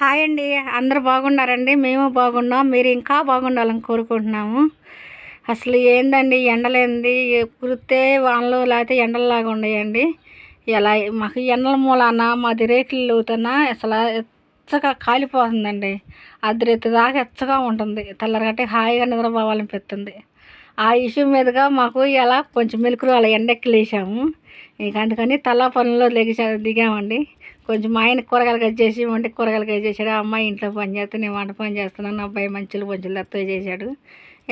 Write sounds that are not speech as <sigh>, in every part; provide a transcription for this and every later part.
Hi అండి. అందరు బాగున్నారండి? మేము బాగున్నాం. మీరు ఇంకా బాగుండాలని కోరుకుంటున్నాము. అసలు ఏందండి? ఎండలేంది? కురితే వానలు లేకపోతే ఎండలలాగా ఉన్నాయండి. ఎలా మాకు ఎండల మూలాన మాది రేకులు అవుతున్నా అసలు ఎచ్చగా కాలిపోతుందండి. అర్ధరెత్తి దాకా ఎచ్చగా ఉంటుంది. తెల్లరగట్టి హాయిగా నిద్రపోవాలనిపిస్తుంది ఆ ఇష్యూ మీదుగా మాకు ఇలా కొంచెం మెలుకులు అలా ఎండెక్కి లేచాము ఇంక అందుకని తలా పనుల్లో లెగిసా దిగామండి. కొంచెం మా ఆయన కూరగాయలు కట్ చేసి వంట కూరగాయలు కట్ చేశాడు. అమ్మాయి ఇంట్లో పని చేస్తే నేను వంట పని చేస్తున్నాను. అబ్బాయి మంచులు మంచులు ఎత్తో చేశాడు.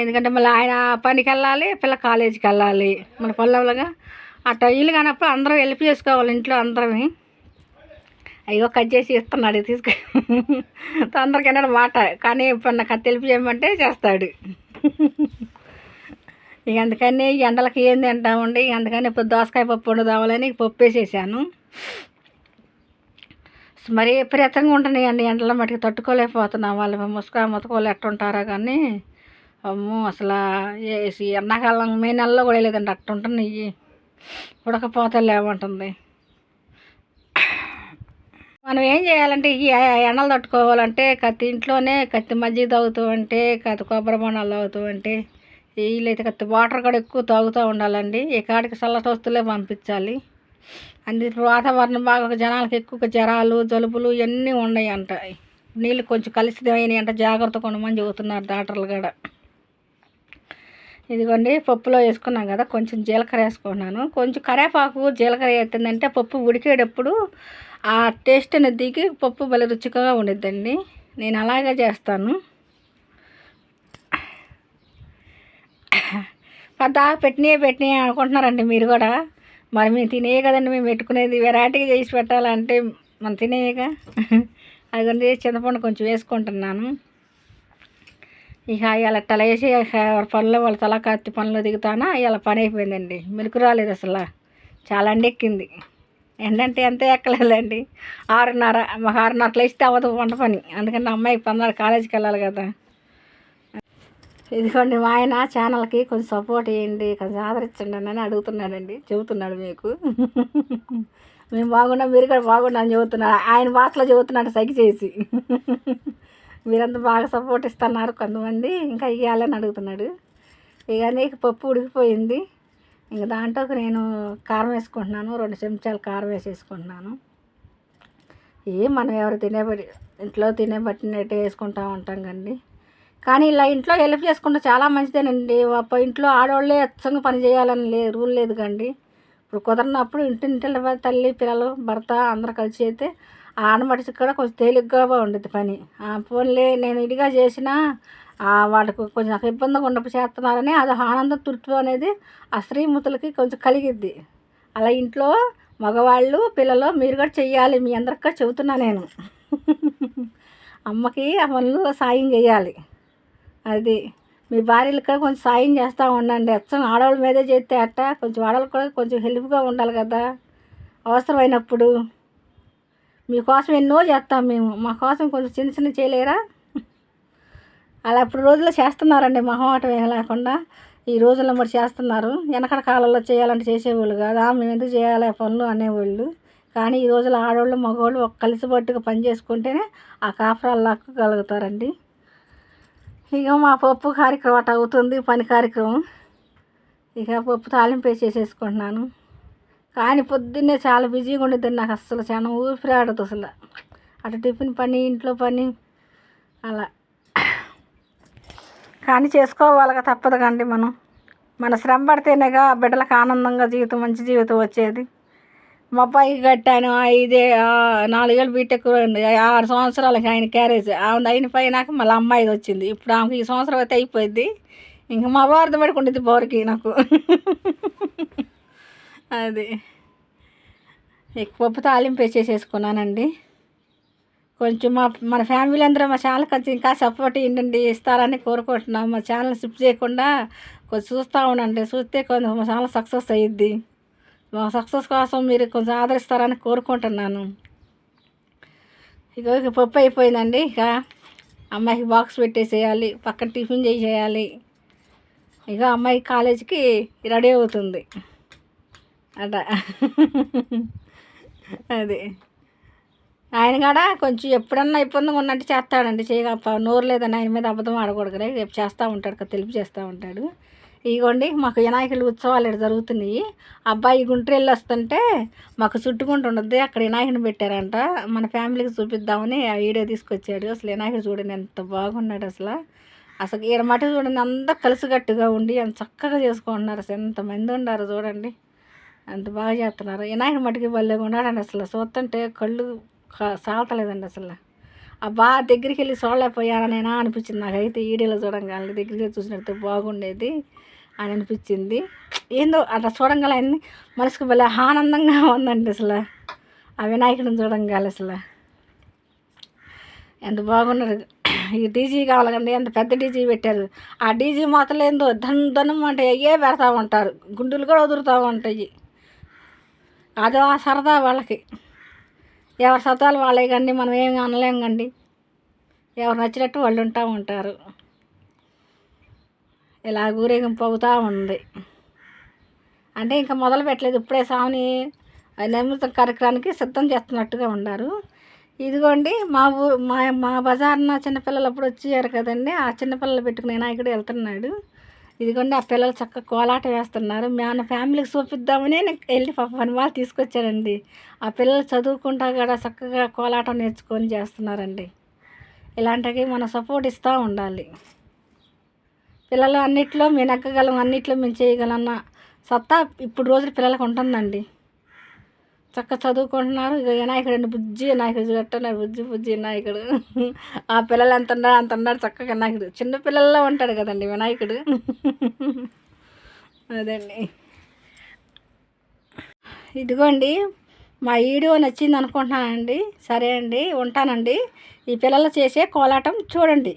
ఎందుకంటే మళ్ళీ ఆయన పనికి వెళ్ళాలి పిల్ల కాలేజీకి వెళ్ళాలి. మన పల్లెలుగా అట్లా ఇల్లు కానప్పుడు అందరం హెల్ప్ చేసుకోవాలి ఇంట్లో అందరమే. అయ్యో కట్ చేసి ఇస్తున్నాడు తీసుకు. తొందరకైనా మాట. కానీ ఇప్పుడు నాకు అది తెలిపి చేయమంటే చేస్తాడు. ఇక అందుకని ఎండలకి ఏం తింటామండి? అందుకని ఇప్పుడు దోసకాయ పప్పు వండుదామని పప్పు వేసేసాను. మరీ విపరీతంగా ఉంటున్నాయండి ఎండల మటుకు తట్టుకోలేకపోతున్నాం. వాళ్ళు ముసుక ముతకోలు ఎట్టుంటారో కానీ అమ్మో అసలు వేసి ఎండాకాలం మే నెలలో కూడా లేదండి. అట్టుంటున్నాయి. ఉడకపోతే లేమంటుంది మనం ఏం చేయాలంటే ఈ ఎండలు తట్టుకోవాలంటే కత్తి ఇంట్లోనే కత్తి మజ్జిగ తాగుతూ అంటే కత్తి కొబ్బరి బొండాలు తాగుతూ అంటే వీళ్ళైతే కత్తి వాటర్ కూడా ఎక్కువ తాగుతూ ఉండాలండి. ఈ కాడికి చల్ల వస్తువులే పంపించాలి. అందుకు వాతావరణం బాగా జనాలకు ఎక్కువ జ్వరాలు జలుబులు ఇవన్నీ ఉన్నాయి అంట నీళ్ళు కొంచెం కలిసిపోయినాయి అంట జాగ్రత్త కొనమని చెబుతున్నారు డాక్టర్లు కూడా ఇదిగోండి పప్పులో వేసుకున్నాం కదా కొంచెం జీలకర్ర వేసుకున్నాను. కొంచెం కరేపాకు జీలకర్ర వేస్తుందంటే పప్పు ఉడికేటప్పుడు ఆ టేస్ట్ అనేది దిగి పప్పు భలే రుచిగా ఉండిద్దండి. నేను అలాగే చేస్తాను. పెద్ద పెట్టినవి పెట్టినవి అనుకుంటున్నారండి మీరు కూడా మరి మేము తినేయ కదండి మేము పెట్టుకునేది వెరైటీగా చేసి పెట్టాలంటే మనం తినేయగా. అది చింతపండు కొంచెం వేసుకుంటున్నాను. ఇక ఇలా తల వేసి పనులు వాళ్ళ తల కత్తి పనులు దిగుతానా ఇలా పని అయిపోయిందండి. మెలకు రాలేదు అసలు. చాలా ఎక్కింది ఏంటంటే ఎంత ఎక్కలేదండి. ఆరున్నర మాకు ఆరున్నరలో ఇస్తే అవ్వదు వంట పని. అందుకని అమ్మాయి పన్నాడు కాలేజీకి వెళ్ళాలి కదా. ఇదిగోండి మా ఆయన ఛానల్కి కొంచెం సపోర్ట్ చేయండి కొంచెం ఆదరించండి అని అడుగుతున్నాడండి చెబుతున్నాడు మీకు. మేము బాగున్నా మీరు కూడా బాగున్నా అని చెబుతున్నాడు ఆయన భాషలో చెబుతున్నాడు సైకి చేసి. మీరంతా బాగా సపోర్ట్ ఇస్తున్నారు కొంతమంది ఇంకా ఇవ్వాలని అడుగుతున్నాడు. ఇక నీకు పప్పు ఉడికిపోయింది. ఇంక దాంట్లోకి నేను కారం వేసుకుంటున్నాను రెండు చెంచాలు కారం వేసేసుకుంటున్నాను. ఏ మనం ఎవరు తినే ఇంట్లో తినే బట్టినట్టు వేసుకుంటూ ఉంటాం కండి. కానీ ఇలా ఇంట్లో హెల్ప్ చేసుకుంటే చాలా మంచిదేనండి. ఇంట్లో ఆడవాళ్ళే అచ్చంగా పని చేయాలని లే రూల్ లేదు కండి. ఇప్పుడు కుదరినప్పుడు ఇంటి తల్లి పిల్లలు భర్త అందరు కలిసి అయితే ఆడమడిసి కూడా కొంచెం తేలిగ్గా ఉండేది పని. ఫోన్లే నేను ఇదిగా చేసినా వాళ్ళకు కొంచెం నాకు ఇబ్బందిగా ఉండపు చేస్తున్నారని అది ఆనందం తృప్తి అనేది ఆ స్త్రీమూతులకి కొంచెం కలిగిద్ది. అలా ఇంట్లో మగవాళ్ళు పిల్లలు మీరు కూడా చెయ్యాలి. మీ అందరికీ చెబుతున్నా నేను. <laughs> అమ్మకి ఆ పనులు సాయం చేయాలి. అది. మీ భార్యలు కూడా కొంచెం సాయం చేస్తూ ఉండండి. అచ్చం ఆడవాళ్ళ మీదే చేస్తే అట్ట? కొంచెం ఆడవాళ్ళు కూడా కొంచెం హెల్ప్గా ఉండాలి కదా. అవసరమైనప్పుడు. మీకోసం ఎన్నో చేస్తాం మేము. మా కోసం కొంచెం చిన్న చిన్న చేయలేరా? అలా ఇప్పుడు రోజుల్లో చేస్తున్నారండి మొహమాటం ఏం లేకుండా. ఈ రోజుల్లో మరి చేస్తున్నారు. వెనకడ కాలంలో చేయాలంటే చేసేవాళ్ళు కాదా? మేము ఎందుకు చేయాలి పనులు అనేవాళ్ళు. కానీ ఈ రోజుల్లో ఆడవాళ్ళు మగవాళ్ళు ఒక కలిసిబట్టుగా పని చేసుకుంటేనే ఆ కాపురాలు లాక్కగలుగుతారండి. ఇక మా పప్పు కార్యక్రమం అటు అవుతుంది పని కార్యక్రమం. ఇక పప్పు తాలింపు చేసేసుకుంటున్నాను. కానీ పొద్దున్నే చాలా బిజీగా ఉండేది నాకు అస్సలు చాలా ఊపిరి ఆడదు అసలు. అటు టిఫిన్ పని ఇంట్లో పని అలా. కానీ చేసుకోవాలిగా తప్పదు కండి మనం. మన శ్రమ పడితేనేగా బిడ్డలకు ఆనందంగా జీవితం మంచి జీవితం వచ్చేది. మా అబ్బాయికి కట్టాను ఐదే నాలుగేళ్ళు బీటెక్ ఆరు సంవత్సరాలకి ఆయన క్యారేజ్. ఆమె అయిన పైనాక మళ్ళీ అమ్మాయిది వచ్చింది. ఇప్పుడు ఆమెకి ఈ సంవత్సరం అయితే అయిపోయింది. ఇంకా మా వారిది పడుకుంటుంది బోర్కి నాకు. అది. పప్పు తాలింపు వేసేసేసుకున్నానండి. కొంచెం మా మన ఫ్యామిలీ అందరూ మా ఛానల్ కొంచెం ఇంకా సపోర్ట్ ఏంటండి ఇస్తారని కోరుకుంటున్నాం. మా ఛానల్ షిఫ్ట్ చేయకుండా కొంచెం చూస్తూ ఉండండి. చూస్తే కొంచెం మా ఛానల్ సక్సెస్ అయ్యిద్ది మా సక్సెస్ కోసం మీరు కొంచెం ఆదరిస్తారని కోరుకుంటున్నాను. ఇక పప్పు అయిపోయిందండి. ఇక అమ్మాయికి బాక్స్ పెట్టేసేయాలి పక్కన టిఫిన్ చేసేయాలి. ఇక అమ్మాయి కాలేజీకి రెడీ అవుతుంది. అట. అది. ఆయన కూడా కొంచెం ఎప్పుడన్నా ఇబ్బందిగా ఉన్నట్టు చేస్తాడండి. చేయక నోరు లేదని ఆయన మీద అబద్ధం ఆడకూడదు రేపు చేస్తూ ఉంటాడు కదా తెలుపు చేస్తూ ఉంటాడు. ఇగోండి మాకు వినాయకుడి ఉత్సవాలు ఇక్కడ జరుగుతున్నాయి. అబ్బాయి గుంటూరు వెళ్ళి వస్తుంటే మాకు చుట్టుకుంటూ ఉండద్ది అక్కడ వినాయకుడిని పెట్టారంట. మన ఫ్యామిలీకి చూపిద్దామని ఆ వీడియో తీసుకొచ్చాడు. అసలు వినాయకుడు చూడండి ఎంత బాగున్నాడు అసలు. అసలు ఈడ మటు చూడండి అందరు కలిసికట్టుగా ఉండి ఎంత చక్కగా చేసుకుంటున్నారు అసలు. ఎంతమంది ఉన్నారు చూడండి. అంత బాగా చేస్తున్నారు. వినాయకుడి మటుకి భలే ఉన్నాడండి అసలు. చూస్తుంటే కళ్ళు సాగతలేదండి అసలు. అబ్బా దగ్గరికి వెళ్ళి చూడలేకపోయానా నేనా అనిపించింది నాకైతే ఈడీలో చూడంగానే. దగ్గరికి వెళ్ళి చూసినట్టు బాగుండేది అని అనిపించింది. ఏందో అట్లా చూడంగానే మనసుకు భలే ఆనందంగా ఉందండి అసలు. ఆ వినాయకుడిని చూడంగానే అసలు. ఎంత బాగున్నారు. ఈ డీజీ కావాలండి ఎంత పెద్ద డీజీ పెట్టారు. ఆ డీజీ మాత్రం ఏందో ధన్ ధనం అంటే అయ్యే పెడతా ఉంటారు. గుండెలు కూడా వదులుతూ ఉంటాయి. అదో ఆ సరదా వాళ్ళకి. ఎవరి సతాలు వాళ్ళే కండి మనం ఏమి అనలేం కండి. ఎవరు నచ్చినట్టు వాళ్ళు ఉంటా ఉంటారు. ఇలా ఊరేగింపు అవుతూ ఉంది. అంటే ఇంకా మొదలు పెట్టలేదు. ఇప్పుడే స్వామిని నియమిత కార్యక్రమానికి సిద్ధం చేస్తున్నట్టుగా ఉన్నారు. ఇదిగోండి మా ఊ మా మా బజార్న చిన్నపిల్లలు అప్పుడు వచ్చారు కదండి. ఆ చిన్నపిల్లలు పెట్టుకుని వినాయకుడు వెళ్తున్నాడు. ఇదిగోండి ఆ పిల్లలు చక్కగా కోలాట వేస్తున్నారు. మన ఫ్యామిలీకి చూపిద్దామని నేను వెళ్ళి పాప పని వాళ్ళు తీసుకొచ్చారండి. ఆ పిల్లలు చదువుకుంటా కూడా చక్కగా కోలాటం నేర్చుకొని చేస్తున్నారండి. ఇలాంటివి మనం సపోర్ట్ ఇస్తూ ఉండాలి. పిల్లలు అన్నిట్లో మేము ఎక్కగలం అన్నిట్లో మేము చేయగలన్న సత్తా ఇప్పుడు రోజులు పిల్లలకు ఉంటుందండి. చక్కగా చదువుకుంటున్నారు. ఇక వినాయకుడు బుజ్జి వినాయకుడు చూడట్టున్నాడు బుజ్జి బుజ్జి వినాయకుడు. ఆ పిల్లలు ఎంత ఉన్నాడు అంత ఉన్నాడు చక్కగా వినాయకుడు. చిన్న పిల్లల్లో ఉంటాడు కదండి వినాయకుడు. అదండి. ఇదిగోండి మా వీడియో నచ్చింది అనుకుంటున్నానండి. సరే అండి ఉంటానండి. ఈ పిల్లలు చేసే కోలాటం చూడండి.